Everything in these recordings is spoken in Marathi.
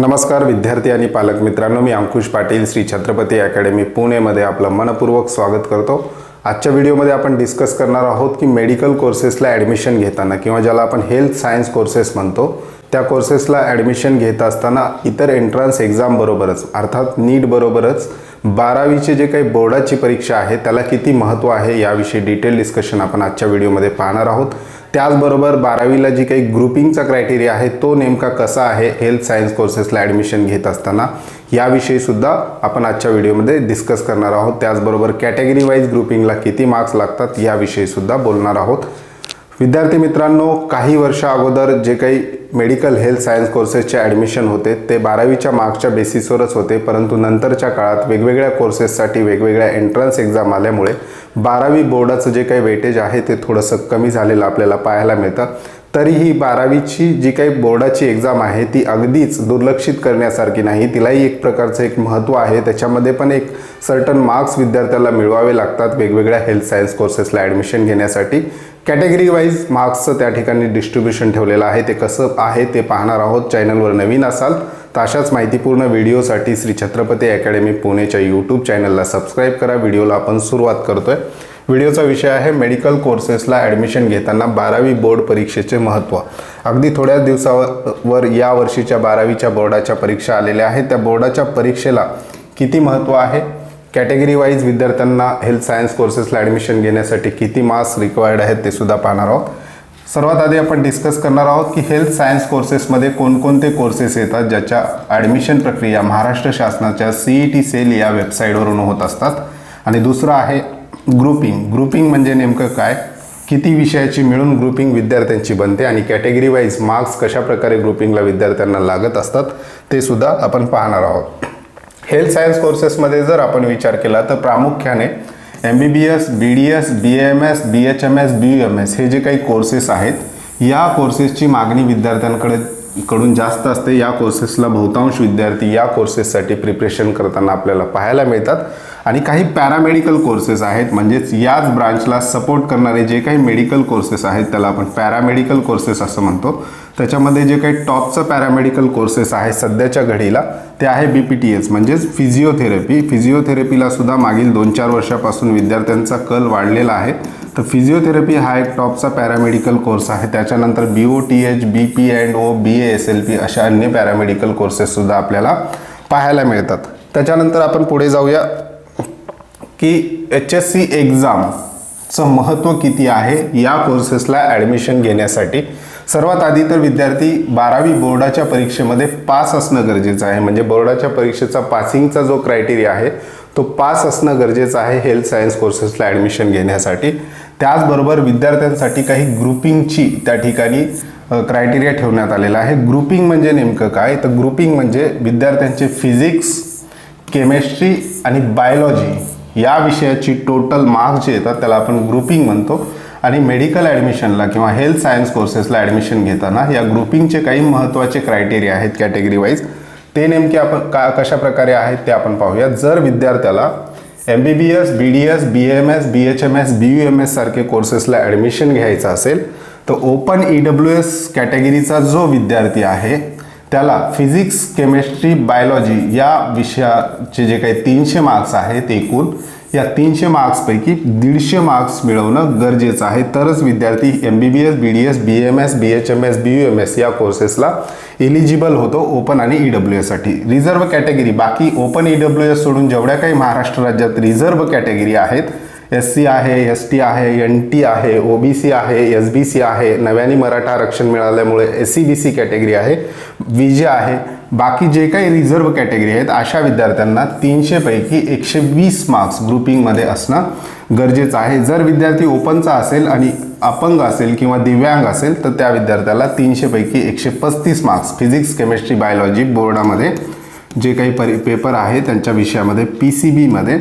नमस्कार विद्यार्थी आणि पालक मित्रांनो मी अंकुश पाटील श्री छत्रपती अकॅडमी पुणेमध्ये आपलं मनपूर्वक स्वागत करतो. आजच्या व्हिडिओमध्ये आपण डिस्कस करणार आहोत की मेडिकल कोर्सेसला ॲडमिशन घेताना किंवा ज्याला आपण हेल्थ सायन्स कोर्सेस म्हणतो त्या कोर्सेसला ॲडमिशन घेत असताना इतर एंट्रन्स एक्झामबरोबरच अर्थात नीट बरोबरच बारावीचे जे काही बोर्डाची परीक्षा आहे त्याला किती महत्त्व आहे याविषयी डिटेल डिस्कशन आपण आजच्या व्हिडिओमध्ये पाहणार आहोत. त्याचबरोबर बारावीला जी काही ग्रुपिंगचा क्रायटेरिया आहे तो नेमका कसा आहे हेल्थ सायन्स कोर्सेसला ॲडमिशन घेत असताना याविषयीसुद्धा आपण आजच्या व्हिडिओमध्ये डिस्कस करणार आहोत. त्याचबरोबर कॅटेगरी वाईज ग्रुपिंगला किती मार्क्स लागतात याविषयी सुद्धा बोलणार आहोत. विद्यार्थी मित्रांनो काही वर्ष अगोदर जे काही मेडिकल हेल्थ सायन्स कोर्सेसचे ॲडमिशन होते ते बारावीच्या मार्क्सच्या बेसिसवरच होते परंतु नंतरच्या काळात वेगवेगळ्या कोर्सेससाठी वेगवेगळ्या एंट्रन्स एक्झाम आल्यामुळे बारावी बोर्डाचं जे काही वेटेज आहे ते थोडंसं कमी झालेलं आपल्याला पाहायला मिळतं. तरीही बारावीची जी काही बोर्डाची एक्झाम आहे ती अगदीच दुर्लक्षित करण्यासारखी नाही. तिलाही एक प्रकारचं एक महत्त्व आहे. त्याच्यामध्ये पण एक सर्टन मार्क्स विद्यार्थ्याला मिळवावे लागतात वेगवेगळ्या हेल्थ सायन्स कोर्सेसला ॲडमिशन घेण्यासाठी. कॅटेगरी वाईज मार्क्सचं त्या ठिकाणी डिस्ट्रीब्युशन ठेवलेलं आहे. ते कसं आहे ते पाहणार आहोत. चॅनलवर नवीन असाल तर अशाच माहितीपूर्ण व्हिडिओसाठी श्री छत्रपती अकॅडमी पुणेच्या यूट्यूब चॅनलला सबस्क्राईब करा. व्हिडिओला आपण सुरुवात करतोय. व्हिडिओचा विषय आहे मेडिकल कोर्सेसला ॲडमिशन घेताना बारावी बोर्ड परीक्षेचे महत्त्व अगदी थोड्याच दिवसावर या वर्षीच्या बारावीच्या बोर्डाच्या परीक्षा आलेल्या आहेत. त्या बोर्डाच्या परीक्षेला किती महत्त्व आहे? कॅटेगरी वाईज विद्यार्थ्यांना हेल्थ सायन्स कोर्सेसला ॲडमिशन घेण्यासाठी किती मार्क्स रिक्वायर्ड आहेत ते सुद्धा पाहणार आहोत. सर्वात आधी आपण डिस्कस करणार आहोत की हेल्थ सायन्स कोर्सेसमध्ये कोणकोणते कोर्सेस येतात ज्याच्या ॲडमिशन प्रक्रिया महाराष्ट्र शासनाच्या सी ई टी सेल या वेबसाईटवरून होत असतात. आणि दुसरं आहे ग्रुपिंग ग्रुपिंग म्हणजे नेमकं काय? किती विषयाची मिळून ग्रुपिंग विद्यार्थ्यांची बनते आणि कॅटेगरी वाईज मार्क्स कशाप्रकारे ग्रुपिंगला विद्यार्थ्यांना लागत असतात ते सुद्धा आपण पाहणार आहोत. हेल्थ सायन्स कोर्सेसमध्ये जर आपण विचार केला तर प्रामुख्याने M B B S B D S B M S B H M S B U M S हे जे काही कोर्सेस आहेत या कोर्सेसची मागणी विद्यार्थ्यांकडे कडून जास्त असते. या कोर्सेसला बहुतांश विद्यार्थी या कोर्सेससाठी प्रिपरेशन करताना आपल्याला पाहायला मिळतात. आणि काही पॅरामेडिकल कोर्सेस आहेत म्हणजेच याच ब्रांचला सपोर्ट करणारे जे काही मेडिकल कोर्सेस आहेत त्याला आपण पॅरामेडिकल कोर्सेस असं म्हणतो. त्याच्यामध्ये जे काही टॉपचं पॅरामेडिकल कोर्सेस आहे सध्याच्या घडीला ते आहे बी पी टी एस म्हणजेच फिजिओथेरपी फिजिओथेरपीला सुद्धा मागील दोन चार वर्षापासून विद्यार्थ्यांचा कल वाढलेला आहे. तर फिजिओथेरपी हा एक टॉपचा पॅरामेडिकल कोर्स आहे. त्याच्यानंतर B O T H B P and O B A S L P अशा अन्य पॅरामेडिकल कोर्सेससुद्धा आपल्याला पाहायला मिळतात. त्याच्यानंतर आपण पुढे जाऊया की एच एस सी एक्झामचं महत्त्व किती आहे या कोर्सेसला ॲडमिशन घेण्यासाठी. सर्वात आधी तर विद्यार्थी बारावी बोर्डाच्या परीक्षेमध्ये पास असणं गरजेचं आहे. म्हणजे बोर्डाच्या परीक्षेचा पासिंगचा जो क्रायटेरिया आहे तो पास असणं गरजेचं आहे हेल्थ सायन्स कोर्सेसला ॲडमिशन घेण्यासाठी. त्याचबरोबर विद्यार्थ्यांसाठी काही ग्रुपिंगची त्या ठिकाणी क्रायटेरिया ठेवण्यात आलेला आहे. ग्रुपिंग म्हणजे नेमकं काय? तर ग्रुपिंग म्हणजे विद्यार्थ्यांचे फिजिक्स केमिस्ट्री आणि बायोलॉजी या विषयाची टोटल मार्क्स जे येतात त्याला आपण ग्रुपिंग म्हणतो. आणि मेडिकल ॲडमिशनला किंवा हेल्थ सायन्स कोर्सेसला ॲडमिशन घेताना या ग्रुपिंगचे काही महत्त्वाचे क्रायटेरिया आहेत कॅटेगरी वाईज ते नेमके आपण का कशा प्रकारे आहेत ते आपण पाहूया जर विद्यार्थ्याला M B B S B D S B M S B H M S B U M S सारखे कोर्सेसला ॲडमिशन घ्यायचं असेल तर ओपन ई डब्ल्यू एस कॅटेगरीचा जो विद्यार्थी आहे त्याला फिजिक्स केमिस्ट्री बायोलॉजी या विषयाचे जे काही तीनशे मार्क्स आहेत एकूण या तीनशे मार्क्सपैकी दीडशे मार्क्स मिळवणं गरजेचं आहे. तरच विद्यार्थी M B B S B D S B M S B H M S B U M S या कोर्सेसला एलिजिबल होतो ओपन आणि ई डब्ल्यू एससाठी रिझर्व कॅटेगरी बाकी ओपन ई डब्ल्यू एस सोडून जेवढ्या काही महाराष्ट्र राज्यात रिझर्व कॅटेगरी आहेत एस सी आहे एस टी आहे एन टी आहे ओ बी सी आहे एस बी सी आहे नव्याने मराठा आरक्षण मिळाल्यामुळे S C B C category आहे विजे आहे बाकी जे काही रिझर्व कॅटेगरी आहेत अशा विद्यार्थ्यांना तीनशेपैकी एकशे वीस मार्क्स ग्रुपिंगमध्ये असणं गरजेचं आहे. जर विद्यार्थी ओपनचा असेल आणि अपंग असेल किंवा दिव्यांग असेल तर त्या विद्यार्थ्याला तीनशेपैकी एकशे पस्तीस मार्क्स फिजिक्स केमिस्ट्री बायोलॉजी बोर्डामध्ये जे काही परी पेपर आहे त्यांच्या विषयामध्ये पी सी बीमध्ये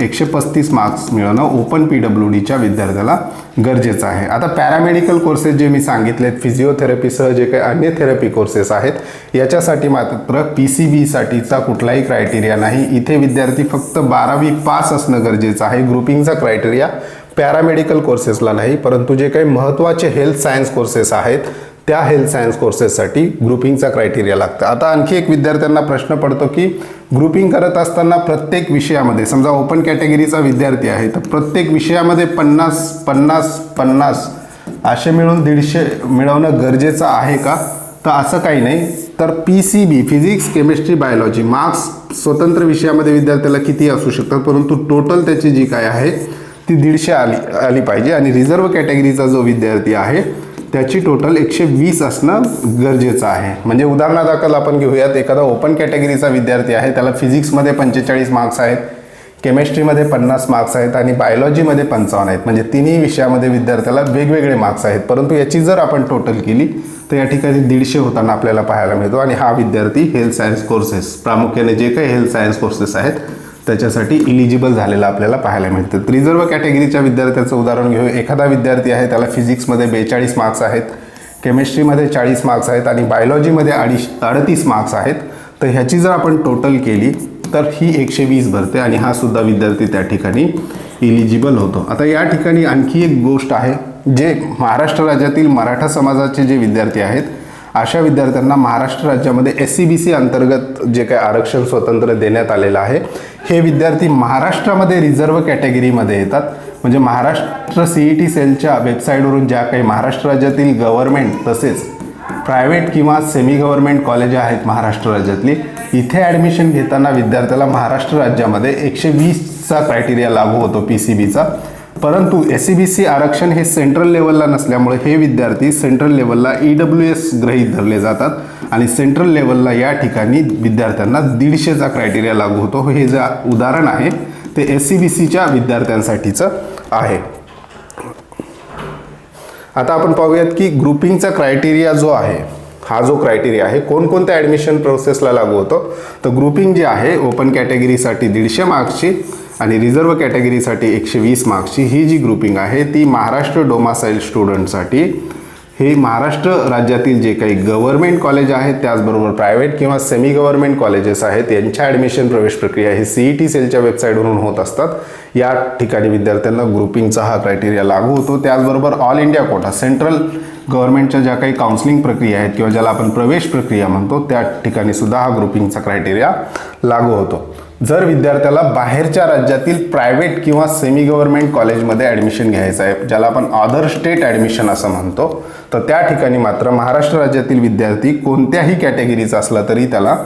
एकशे पस्तीस मार्क्स मिळवणं ओपन पी डब्ल्यू डीच्या विद्यार्थ्याला गरजेचं आहे. आता पॅरामेडिकल कोर्सेस जे मी सांगितलेत फिजिओथेरपीसह जे काही अन्य थेरपी कोर्सेस आहेत याच्यासाठी मात्र पी सी बीसाठीचा कुठलाही क्रायटेरिया नाही. इथे विद्यार्थी फक्त बारावी पास असणं गरजेचं आहे. ग्रुपिंगचा क्रायटेरिया पॅरामेडिकल कोर्सेसला नाही परंतु जे काही महत्त्वाचे हेल्थ सायन्स कोर्सेस आहेत त्या हेल्थ सायन्स कोर्सेससाठी ग्रुपिंगचा क्रायटेरिया लागतं. आता आणखी एक विद्यार्थ्यांना प्रश्न पडतो की ग्रुपिंग करत असताना प्रत्येक विषयामध्ये समजा ओपन कॅटेगरीचा विद्यार्थी आहे तर प्रत्येक विषयामध्ये पन्नास पन्नास पन्नास असे मिळून दीडशे मिळवणं गरजेचं आहे का? तर असं काही नाही. तर P C B physics chemistry biology marks स्वतंत्र विषयामध्ये विद्यार्थ्याला किती असू शकतात परंतु टोटल त्याची जी काय आहे ती दीडशे आली आली पाहिजे. आणि रिझर्व कॅटेगरीचा जो विद्यार्थी आहे त्याची टोटल एकशे वीस असणं गरजेचं आहे. म्हणजे उदाहरणादाखल आपण घेऊयात एखादा ओपन कॅटेगरीचा विद्यार्थी आहे त्याला फिजिक्समध्ये पंचेचाळीस मार्क्स आहेत केमिस्ट्रीमध्ये पन्नास मार्क्स आहेत आणि बायोलॉजीमध्ये पंचावन्न आहेत. म्हणजे तिन्ही विषयामध्ये विद्यार्थ्याला वेगवेगळे मार्क्स आहेत. परंतु याची जर आपण टोटल केली तर या ठिकाणी दीडशे होताना आपल्याला पाहायला मिळतो. आणि हा विद्यार्थी हेल्थ सायन्स कोर्सेस प्रामुख्याने जे काही हेल्थ सायन्स कोर्सेस आहेत त्याच्यासाठी इलिजिबल झालेला आपल्याला पाहायला मिळतं. रिझर्व कॅटेगरीच्या विद्यार्थ्याचं उदाहरण घेऊ एखादा विद्यार्थी आहे त्याला फिजिक्समध्ये बेचाळीस मार्क्स आहेत केमिस्ट्रीमध्ये चाळीस मार्क्स आहेत आणि बायोलॉजीमध्ये अडीच अडतीस मार्क्स आहेत. तर ह्याची जर आपण टोटल केली तर ही एकशे वीस भरते आणि हा सुद्धा विद्यार्थी त्या ठिकाणी इलिजिबल होतो. आता या ठिकाणी आणखी एक गोष्ट आहे जे महाराष्ट्र राज्यातील मराठा समाजाचे जे विद्यार्थी आहेत अशा विद्यार्थ्यांना महाराष्ट्र राज्यामध्ये एस सी बी सी अंतर्गत जे काही आरक्षण स्वतंत्र देण्यात आलेलं आहे हे विद्यार्थी महाराष्ट्रामध्ये रिझर्व कॅटेगरीमध्ये येतात. म्हणजे महाराष्ट्र सी ई टी सेलच्या वेबसाईटवरून ज्या काही महाराष्ट्र राज्यातील गव्हर्मेंट तसेच प्रायव्हेट किंवा सेमी गव्हर्मेंट कॉलेज आहेत महाराष्ट्र राज्यातली इथे ॲडमिशन घेताना विद्यार्थ्याला महाराष्ट्र राज्यामध्ये एकशे वीसचा क्रायटेरिया लागू होतो पी सी बीचा परंतु एस सी बी सी आरक्षण हे सेंट्रल लेवलला नसल्यामुळे हे विद्यार्थी सेंट्रल लेवलला ई डब्ल्यू एस ग्रहीत धरले जातात आणि सेंट्रल लेवलला या ठिकाणी विद्यार्थ्यांना दीडशेचा क्रायटेरिया लागू होतो. हे जे उदाहरण आहे ते एस सी बी सीच्या विद्यार्थ्यांसाठीचं आहे. आता आपण पाहूयात की ग्रुपिंगचा क्रायटेरिया जो आहे हा जो क्रायटेरिया आहे कोणकोणत्या ॲडमिशन प्रोसेसला लागू होतो? तर ग्रुपिंग जे आहे ओपन कॅटेगरीसाठी दीडशे मार्क्सची आणि रिझर्व कॅटेगरीसाठी एकशे वीस मार्क्सची ही जी ग्रुपिंग आहे ती महाराष्ट्र डोमासाईल स्टुडंटसाठी हे महाराष्ट्र राज्यातील जे काही गव्हर्मेंट कॉलेज आहेत त्याचबरोबर प्रायव्हेट किंवा सेमी गव्हर्मेंट कॉलेजेस आहेत यांच्या ॲडमिशन प्रवेश प्रक्रिया ही सी ई टी सेलच्या वेबसाईटवरून होत असतात. या ठिकाणी विद्यार्थ्यांना ग्रुपिंगचा हा क्रायटेरिया लागू होतो. त्याचबरोबर ऑल इंडिया कोटा सेंट्रल गव्हर्नमेंटच्या ज्या काही काउन्सिलिंग प्रक्रिया आहेत किंवा ज्याला आपण प्रवेश प्रक्रिया म्हणतो त्या ठिकाणी सुद्धा हा ग्रुपिंगचा क्रायटेरिया लागू होतो. जर विद्यार्थ्याला बाहेरच्या राज्यातील प्रायव्हेट किंवा सेमी गव्हर्नमेंट कॉलेजमध्ये ॲडमिशन घ्यायचं आहे ज्याला आपण अदर स्टेट ॲडमिशन असं म्हणतो तर त्या ठिकाणी मात्र महाराष्ट्र राज्यातील विद्यार्थी कोणत्याही कॅटेगरीचा असला तरी त्याला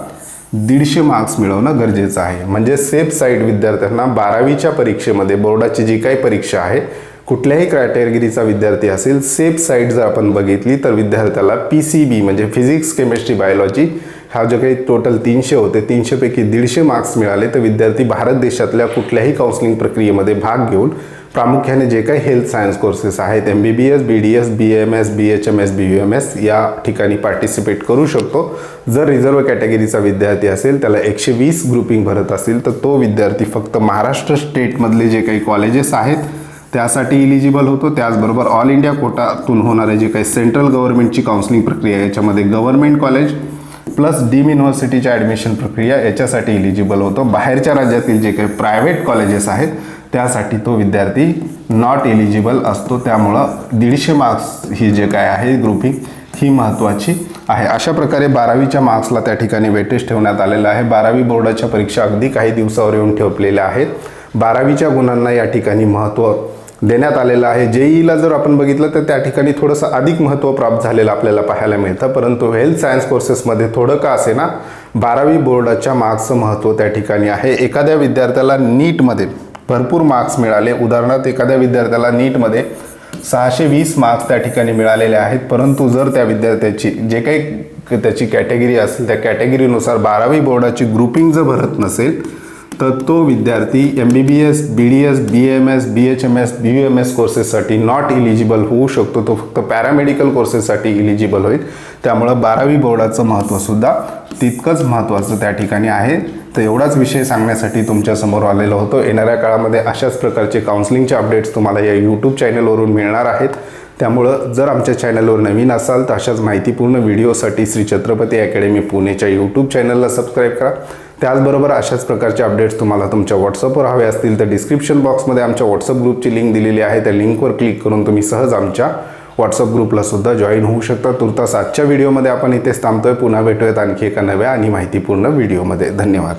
दीडशे मार्क्स मिळवणं गरजेचं आहे. म्हणजे सेफ साईड विद्यार्थ्यांना बारावीच्या परीक्षेमध्ये बोर्डाची जी काही परीक्षा आहे कुठल्याही कॅटेगरीचा विद्यार्थी असेल सेफ साईट जर आपण बघितली तर विद्यार्थ्याला पी सी बी म्हणजे फिजिक्स केमिस्ट्री बायोलॉजी हा जो काही टोटल तीनशे होते तीनशेपैकी दीडशे मार्क्स मिळाले तर विद्यार्थी भारत देशातल्या कुठल्याही काउन्सिलिंग प्रक्रियेमध्ये भाग घेऊन प्रामुख्याने जे काही हेल्थ सायन्स कोर्सेस आहेत M B B S B D S B M S B H M S B U M S या ठिकाणी पार्टिसिपेट करू शकतो. जर रिझर्व कॅटेगरीचा विद्यार्थी असेल त्याला एकशे वीस ग्रुपिंग भरत असेल तर तो विद्यार्थी फक्त महाराष्ट्र स्टेटमधले जे काही कॉलेजेस आहेत त्यासाठी इलिजिबल होतो. त्याचबरोबर ऑल इंडिया कोटातून होणारे जे काही सेंट्रल गव्हर्नमेंटची काउन्सिलिंग प्रक्रिया याच्यामध्ये गव्हर्नमेंट कॉलेज प्लस डीम युनिव्हर्सिटीच्या ॲडमिशन प्रक्रिया याच्यासाठी इलिजिबल होतो. बाहेरच्या राज्यातील जे काही प्रायव्हेट कॉलेजेस आहेत त्यासाठी तो विद्यार्थी नॉट एलिजिबल असतो. त्यामुळं दीडशे मार्क्स ही जे काय आहे ग्रुपिंग ही महत्त्वाची आहे. अशा प्रकारे बारावीच्या मार्क्सला त्या ठिकाणी वेटेज ठेवण्यात आलेलं आहे. बारावी बोर्डाच्या परीक्षा अगदी काही दिवसावर येऊन ठेवलेल्या आहेत. बारावीच्या गुणांना या ठिकाणी महत्त्व देण्यात आलेलं आहे. जेईला जर आपण बघितलं तर त्या ठिकाणी थोडंसं अधिक महत्त्व प्राप्त झालेलं आपल्याला पाहायला मिळतं. परंतु हेल्थ सायन्स कोर्सेसमध्ये थोडं का असे ना बारावी बोर्डाच्या मार्क्सचं महत्त्व त्या ठिकाणी आहे. एखाद्या विद्यार्थ्याला नीटमध्ये भरपूर मार्क्स मिळाले. उदाहरणार्थ एखाद्या विद्यार्थ्याला नीटमध्ये सहाशे वीस मार्क्स त्या ठिकाणी मिळालेले आहेत. परंतु जर त्या विद्यार्थ्याची जे काही त्याची कॅटेगरी असेल त्या कॅटेगरीनुसार बारावी बोर्डाची ग्रुपिंग जर भरत नसेल तर तो विद्यार्थी M B B S B D S B M S B H M S B U M S कोर्सेससाठी not eligible होऊ शकतो. तो फक्त पॅरामेडिकल कोर्सेससाठी इलिजिबल होईल. त्यामुळं बारावी बोर्डाचं महत्त्वसुद्धा तितकंच महत्त्वाचं त्या ठिकाणी आहे. तर एवढाच विषय सांगण्यासाठी तुमच्यासमोर आलेलो होतो. येणाऱ्या काळामध्ये अशाच प्रकारचे काउन्सिलिंगचे अपडेट्स तुम्हाला या यूट्यूब चॅनलवरून मिळणार आहेत. त्यामुळं जर आमच्या चॅनलवर नवीन असाल तर अशाच माहितीपूर्ण व्हिडिओसाठी श्री छत्रपती अकॅडमी पुणेच्या यूट्यूब चॅनलला सबस्क्राईब करा. त्याचबरोबर अशाच प्रकारचे अपडेट्स तुम्हाला तुमच्या व्हॉट्सअपवर हवे असतील तर डिस्क्रिप्शन बॉक्समध्ये आमच्या व्हॉट्सअप ग्रुपची लिंक दिलेली आहे. त्या लिंकवर क्लिक करून तुम्ही सहज आमच्या व्हॉट्सअप ग्रुपला सुद्धा जॉईन होऊ शकता. तुर्तास आजच्या व्हिडिओमध्ये आपण इथेच थांबतोय. पुन्हा भेटूयात आणखी एका नव्या आणि माहितीपूर्ण व्हिडिओमध्ये धन्यवाद.